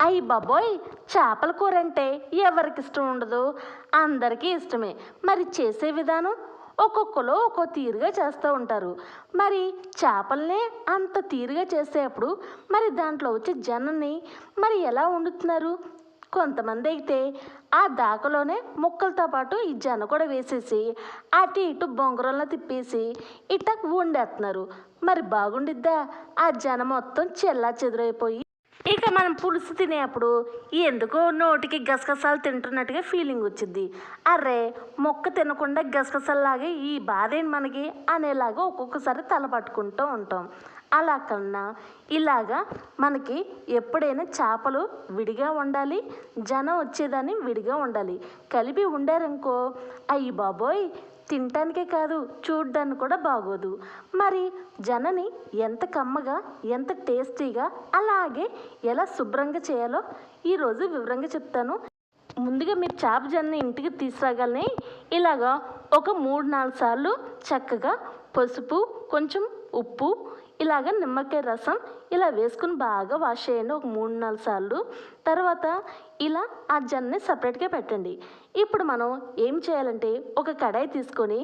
అయ్యి బాబోయ్ చేపల కూర అంటే ఎవరికి ఇష్టం ఉండదు? అందరికీ ఇష్టమే. మరి చేసే విధానం? ఒక్కొక్కరు ఒక్కో తీరుగా చేస్తూ ఉంటారు. మరి చేపలనే అంత తీరుగా చేసేటప్పుడు మరి దాంట్లో వచ్చే జనని మరి ఎలా వండుతున్నారు? కొంతమంది అయితే ఆ దాకలోనే ముక్కలతో పాటు ఈ జన కూడా వేసేసి అటు ఇటు బొంగరంలో తిప్పేసి ఇట్ట వండేస్తున్నారు మరి బాగుండిద్దా? ఆ జన మొత్తం చెల్లా చెదురైపోయి ఇక మనం పులుసు తినేప్పుడు ఎందుకో నోటికి గసగసాలు తింటున్నట్టుగా ఫీలింగ్ వచ్చింది అరే మొక్క తినకుండా గసగసాలాగే ఈ బాధ ఏంటి మనకి? అనేలాగా ఒక్కొక్కసారి తల పట్టుకుంటూ ఉంటాం. అలా కన్నా ఇలాగా మనకి ఎప్పుడైనా చేపలు విడిగా ఉండాలి జనం వచ్చేదాన్ని విడిగా ఉండాలి కలిపి ఉండారనుకో అయ్యి బాబోయ్ తినటానికే కాదు చూడ్డానికి కూడా బాగోదు. మరి జనని ఎంత కమ్మగా ఎంత టేస్టీగా అలాగే ఎలా శుభ్రంగా చేయాలో ఈరోజు వివరంగా చెప్తాను. ముందుగా మీరు చేప జన్ని ఇంటికి తీసుకురాగలని ఇలాగా ఒక మూడు నాలుగు సార్లు చక్కగా పసుపు కొంచెం ఉప్పు ఇలాగ నిమ్మకాయ రసం ఇలా వేసుకుని బాగా వాష్ చేయండి. ఒక మూడు నాలుగు సార్లు. తర్వాత ఇలా ఆ జన్ని సపరేట్గా పెట్టండి. ఇప్పుడు మనం ఏం చేయాలంటే ఒక కడాయి తీసుకొని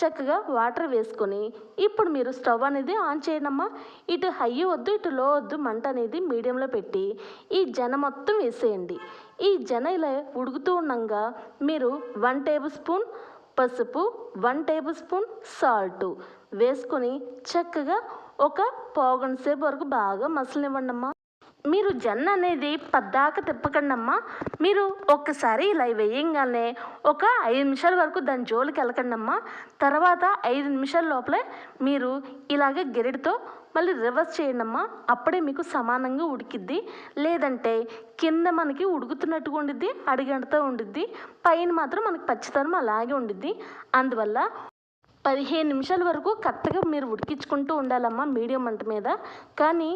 చక్కగా వాటర్ వేసుకొని ఇప్పుడు మీరు స్టవ్ అనేది ఆన్ చేయండమ్మా. ఇటు హై వద్దు ఇటు లో వద్దు మంట అనేది మీడియంలో పెట్టి ఈ జన మొత్తం వేసేయండి. ఈ జన ఇలా ఉడుకుతూ ఉండగా మీరు వన్ టేబుల్ స్పూన్ పసుపు వన్ టేబుల్ స్పూన్ సాల్ట్ వేసుకొని చక్కగా ఒక పావుగంట సేపు వరకు బాగా మసలనివ్వండి అమ్మా. మీరు జన్ అనేది పద్దాక తిప్పకండి అమ్మా. మీరు ఒక్కసారి ఇలా వేయంగానే ఒక ఐదు నిమిషాల వరకు దాని జోలికి వెళ్ళకండి అమ్మా. తర్వాత ఐదు నిమిషాల లోపలే మీరు ఇలాగే గెరిటితో మళ్ళీ రివర్స్ చేయండి అమ్మా. అప్పుడే మీకు సమానంగా ఉడికిద్ది. లేదంటే కింద మనకి ఉడుకుతున్నట్టుగా ఉండిద్ది అడిగంటతో ఉండిద్ది పైన మాత్రం మనకి పచ్చితనం అలాగే ఉండిద్ది. అందువల్ల పదిహేను నిమిషాల వరకు కరెక్ట్గా మీరు ఉడికించుకుంటూ ఉండాలమ్మా మీడియం మంట మీద. కానీ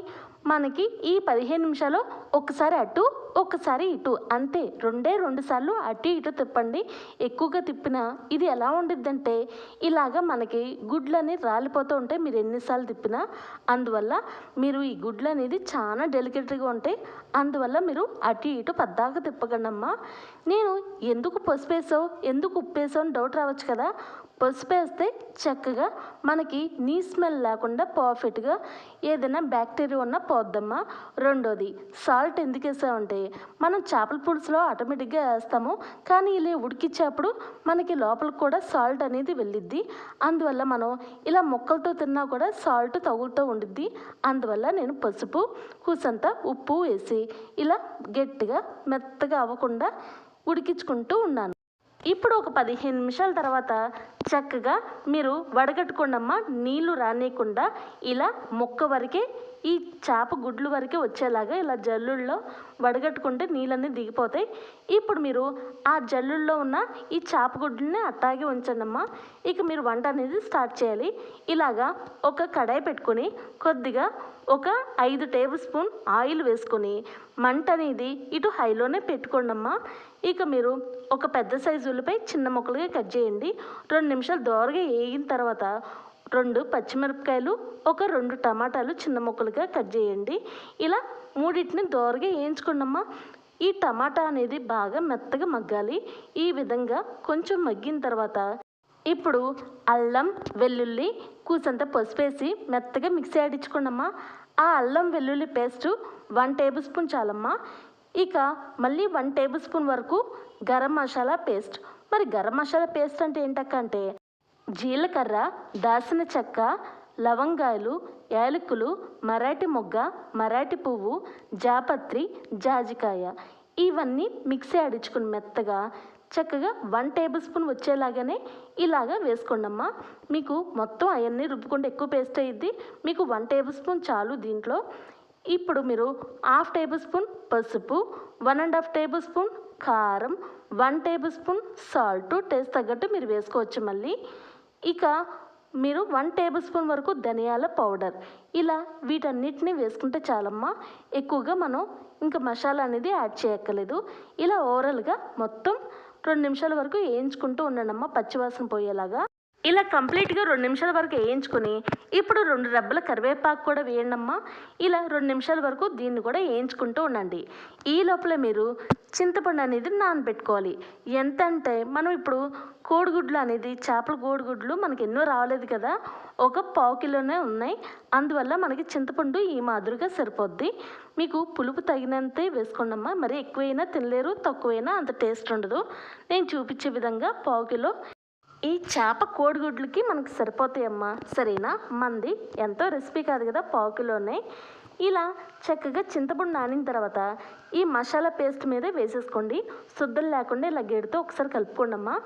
మనకి ఈ పదిహేను నిమిషాలు ఒక్కసారి అటు ఒకసారి ఇటు అంతే. రెండే రెండు సార్లు అటు ఇటు తిప్పండి. ఎక్కువగా తిప్పినా ఇది ఎలా ఉండిద్దంటే ఇలాగ మనకి గుడ్లు అనేది రాలిపోతూ ఉంటాయి మీరు ఎన్నిసార్లు తిప్పినా. అందువల్ల మీరు ఈ గుడ్లు అనేది చాలా డెలికేట్గా ఉంటాయి. అందువల్ల మీరు అటు ఇటు పద్దాక తిప్పగండమ్మా నేను ఎందుకు పసుపు వేసావు ఎందుకు ఉప్పు వేసావు అని డౌట్ రావచ్చు కదా. పసుపు వేస్తే చక్కగా మనకి నీ స్మెల్ లేకుండా పర్ఫెక్ట్గా ఏదైనా బ్యాక్టీరియా ఉన్నా పోద్దమ్మా. రెండోది సాల్ట్ ఎందుకు వేసామంటే మనం చేపల పులుసులో ఆటోమేటిక్గా వేస్తాము. కానీ ఇలా ఉడికిచ్చేప్పుడు మనకి లోపలికి కూడా సాల్ట్ అనేది వెళ్ళిద్ది. అందువల్ల మనం ఇలా ముక్కలతో తిన్నా కూడా సాల్ట్ తగులుతూ ఉండిద్ది. అందువల్ల నేను పసుపు కూసంత ఉప్పు వేసి ఇలా గట్టిగా మెత్తగా అవ్వకుండా ఉడికించుకుంటూ ఉన్నాను. ఇప్పుడు ఒక పదిహేను నిమిషాల తర్వాత చక్కగా మీరు వడగట్టుకోండమ్మా నీళ్ళు రానియకుండా ఇలా ముక్క వరకే ఈ చేప గుడ్లు వరకే వచ్చేలాగా ఇలా జల్లుల్లో వడగట్టుకుంటే నీళ్ళన్నీ దిగిపోతాయి. ఇప్పుడు మీరు ఆ జల్లుల్లో ఉన్న ఈ చేప గుడ్లని అట్టాగే ఉంచండమ్మా. ఇక మీరు వంట అనేది స్టార్ట్ చేయాలి. ఇలాగా ఒక కడాయి పెట్టుకొని కొద్దిగా ఒక ఐదు టేబుల్ స్పూన్ ఆయిల్ వేసుకొని మంట అనేది ఇటు హైలోనే పెట్టుకోండమ్మా. ఇక మీరు ఒక పెద్ద సైజు ఉల్లిపాయ చిన్న ముక్కలుగా కట్ చేయండి. రెండు నిమిషాలు దోరగా వేగిన తర్వాత రెండు పచ్చిమిరపకాయలు ఒక రెండు టమాటాలు చిన్న ముక్కలుగా కట్ చేయండి. ఇలా మూడింటిని దోరగా వేయించుకోండమ్మా. ఈ టమాటా అనేది బాగా మెత్తగా మగ్గాలి. ఈ విధంగా కొంచెం మగ్గిన తర్వాత ఇప్పుడు అల్లం వెల్లుల్లి కూసంత పసుపు వేసి మెత్తగా మిక్సీ ఆడించుకోండమ్మా. ఆ అల్లం వెల్లుల్లి పేస్ట్ వన్ టేబుల్ స్పూన్ చాలమ్మా. ఇక మళ్ళీ వన్ టేబుల్ స్పూన్ వరకు గరం మసాలా పేస్ట్. మరి గరం మసాలా పేస్ట్ అంటే ఏంటక్క అంటే జీలకర్ర దాసిన చెక్క లవంగాలు యాలకులు మరాఠీ మొగ్గ మరాఠీ పువ్వు జాపత్రి జాజికాయ. ఇవన్నీ మిక్సీ ఆడించుకుని మెత్తగా చక్కగా వన్ టేబుల్ స్పూన్ వచ్చేలాగానే ఇలాగా వేసుకోండమ్మా. మీకు మొత్తం అవన్నీ రుబ్బుకుంటే ఎక్కువ పేస్ట్ అయ్యిద్ది మీకు వన్ టేబుల్ స్పూన్ చాలు దీంట్లో. ఇప్పుడు మీరు హాఫ్ టేబుల్ స్పూన్ పసుపు one and half tablespoon కారం one tablespoon salt taste తగ్గట్టు మీరు వేసుకోవచ్చు మళ్ళీ. ఇక మీరు వన్ టేబుల్ స్పూన్ వరకు ధనియాల పౌడర్. ఇలా వీటన్నిటిని వేసుకుంటే చాలమ్మా. ఎక్కువగా మనం ఇంకా మసాలా అనేది యాడ్ చేయక్కర్లేదు. ఇలా ఓవరాల్గా మొత్తం రెండు నిమిషాల వరకు వేయించుకుంటూ ఉండండమ్మా పచ్చివాసన పోయేలాగా. ఇలా కంప్లీట్గా రెండు నిమిషాల వరకు వేయించుకొని ఇప్పుడు రెండు రెబ్బల కరివేపాకు కూడా వేయండమ్మా. ఇలా రెండు నిమిషాల వరకు దీన్ని కూడా వేయించుకుంటూ ఉండండి. ఈ లోపల మీరు చింతపండు అనేది నానబెట్టుకోవాలి. ఎంత అంటే మనం ఇప్పుడు కోడిగుడ్లు అనేది చేపల కోడిగుడ్లు మనకి ఎన్నో రావలేదు కదా. ఒక పావు కిలోనే ఉన్నాయి. అందువల్ల మనకి చింతపండు ఈ మాదిరిగా సరిపోద్ది. మీకు పులుపు తగినంతే వేసుకోండమ్మా. మరి ఎక్కువైనా తినలేరు తక్కువైనా అంత టేస్ట్ ఉండదు. నేను చూపించే విధంగా పావు కిలో ఈ చేప కోడిగుడ్లకి మనకు సరిపోతాయమ్మా సరేనా? మంది ఎంతో రెసిపీ కాదు కదా పావు ఇలా చక్కగా చింతపండు నానిన తర్వాత ఈ మసాలా పేస్ట్ మీద వేసేసుకోండి. శుద్ధం లేకుండా ఇలా గేడుతో ఒకసారి కలుపుకోండి అమ్మా.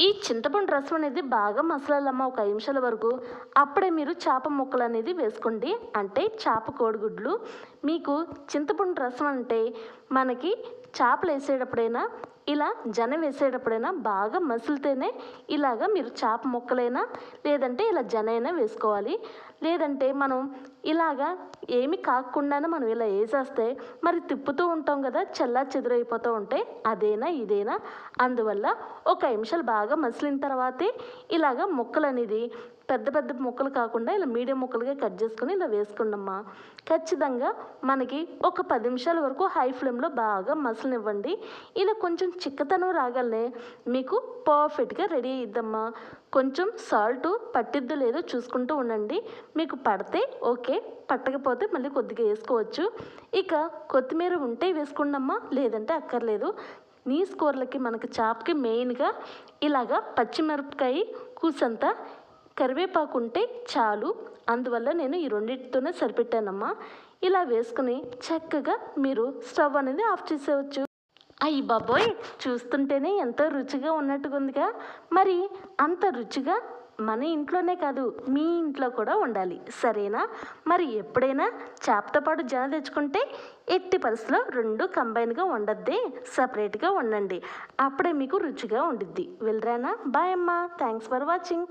ఈ చింతపండు రసం అనేది బాగా మసాలమ్మ ఒక ఐదు నిమిషాల వరకు. అప్పుడే మీరు చేప ముక్కలు అనేది వేసుకోండి. అంటే చేప కోడిగుడ్లు. మీకు చింతపండు రసం అంటే మనకి చేపలు వేసేటప్పుడైనా ఇలా జన వేసేటప్పుడైనా బాగా మసిలితేనే ఇలాగా మీరు చేప ముక్కలైనా లేదంటే ఇలా జనైనా వేసుకోవాలి. లేదంటే మనం ఇలాగా ఏమి కాకుండానే మనం ఇలా వేసేస్తే మరి తిప్పుతూ ఉంటాం కదా చల్లా చెదురైపోతూ ఉంటే అదేనా ఇదేనా? అందువల్ల ఒక నిమిషాలు బాగా మసిలిన తర్వాతే ఇలాగ ముక్కలు అనేది పెద్ద పెద్ద ముక్కలు కాకుండా ఇలా మీడియం ముక్కలుగా కట్ చేసుకుని ఇలా వేసుకుండమ్మా. ఖచ్చితంగా మనకి ఒక పది నిమిషాల వరకు హై ఫ్లేమ్లో బాగా మసలనివ్వండి. ఇలా కొంచెం చిక్కతనం రాగలనే మీకు పర్ఫెక్ట్గా రెడీ అయ్యిద్దమ్మా కొంచెం సాల్ట్ పట్టిద్దో లేదో చూసుకుంటూ ఉండండి. మీకు పడితే ఓకే పట్టకపోతే మళ్ళీ కొద్దిగా వేసుకోవచ్చు. ఇక కొత్తిమీర ఉంటే వేసుకోండమ్మా లేదంటే అక్కర్లేదు. నీస్ కూరలకి మనకు చాప్కి మెయిన్గా ఇలాగా పచ్చిమిరపకాయ కూసంతా కరివేపాకు ఉంటే చాలు. అందువల్ల నేను ఈ రెండింటితోనే సరిపెట్టానమ్మా. ఇలా వేసుకుని చక్కగా మీరు స్టవ్ అనేది ఆఫ్ చేసేవచ్చు. అయ్యి బాబోయ్ చూస్తుంటేనే ఎంతో రుచిగా ఉన్నట్టుగా ఉందిగా మరి అంత రుచిగా మన ఇంట్లోనే కాదు మీ ఇంట్లో కూడా ఉండాలి. సరేనా? మరి ఎప్పుడైనా చేపతో పాటు జన తెచ్చుకుంటే ఎట్టి పరిస్థితిలో రెండు కంబైన్గా ఉండద్దే సపరేట్గా ఉండండి అప్పుడే మీకు రుచిగా ఉండిద్ది. వెళ్ళరానా? బాయ్ అమ్మా. Thanks for watching.